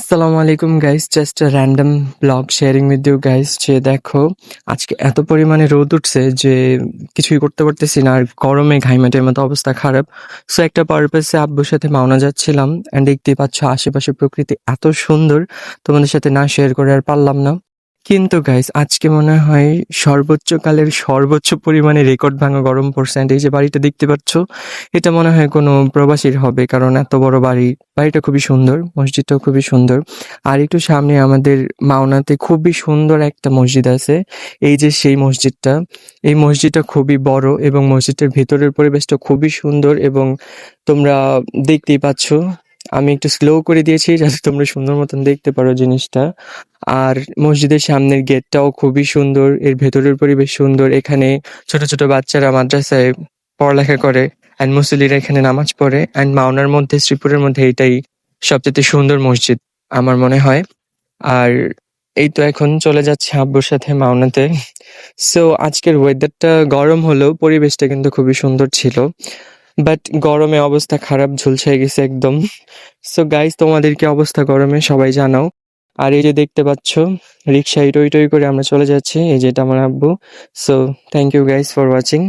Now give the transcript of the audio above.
আসসালামু আলাইকুম guys just random blog sharing with you guys যে দেখো, আজকে এত পরিমাণে রোদ উঠছে যে কিছুই করতে পারতেছি না, আর গরমে ঘাইমাটের মতো অবস্থা খারাপ। সো একটা পারপাসে আব্বুর সাথে মাওনা যাচ্ছিলাম অ্যান্ড দেখতে পাচ্ছ আশেপাশে প্রকৃতি এত সুন্দর, তোমাদের সাথে না শেয়ার করে আর পারলাম না। কিন্তু গাইস আজকে মনে হয় সর্বোচ্চ কালের সর্বোচ্চ পরিমাণে রেকর্ড ভাঙা গরম পড়ছে। এই যে বাড়িটা দেখতে পাচ্ছ, এটা মনে হয় কোনো প্রবাসীর হবে, কারণ এত বড় বাড়ি। বাড়িটা খুবই সুন্দর, মসজিদটাও খুবই সুন্দর। আর একটু সামনে আমাদের মাওনাতে খুবই সুন্দর একটা মসজিদ আছে। এই যে সেই মসজিদটা, এই মসজিদটা খুবই বড় এবং মসজিদটার ভেতরের পরিবেশটা খুবই সুন্দর এবং তোমরা দেখতেই পাচ্ছ আমি একটু স্লো করে দিয়েছি যাতে তোমরা সুন্দর মতন দেখতে পারো জিনিসটা। আর মসজিদের সামনের গেটটাও খুবই সুন্দর, এর ভেতরের পরিবেশ সুন্দর। এখানে ছোট ছোট বাচ্চারা মাদ্রাসায় পড়ালেখা করে অ্যান্ড মুসলিরা এখানে নামাজ পড়ে অ্যান্ড মাওনার মধ্যে, শ্রীপুরের মধ্যে এটাই সবচেয়ে সুন্দর মসজিদ, আমার মনে হয়। আর এই তো এখন চলে যাচ্ছে আব্বুর সাথে মাওনাতে। সো আজকের ওয়েদারটা গরম হলেও পরিবেশটা কিন্তু খুবই সুন্দর ছিল। বাট গরমে অবস্থা খারাপ ঝুলসাই গেছে একদম। সো গাইজ তোমাদের কি অবস্থা গরমে? সবাই জানাও। আর এই যে দেখতে পাচ্ছ রিক্সা টই টই করে আমরা চলে যাচ্ছি, এই যেটা আমার আব্বু। So thank you guys for watching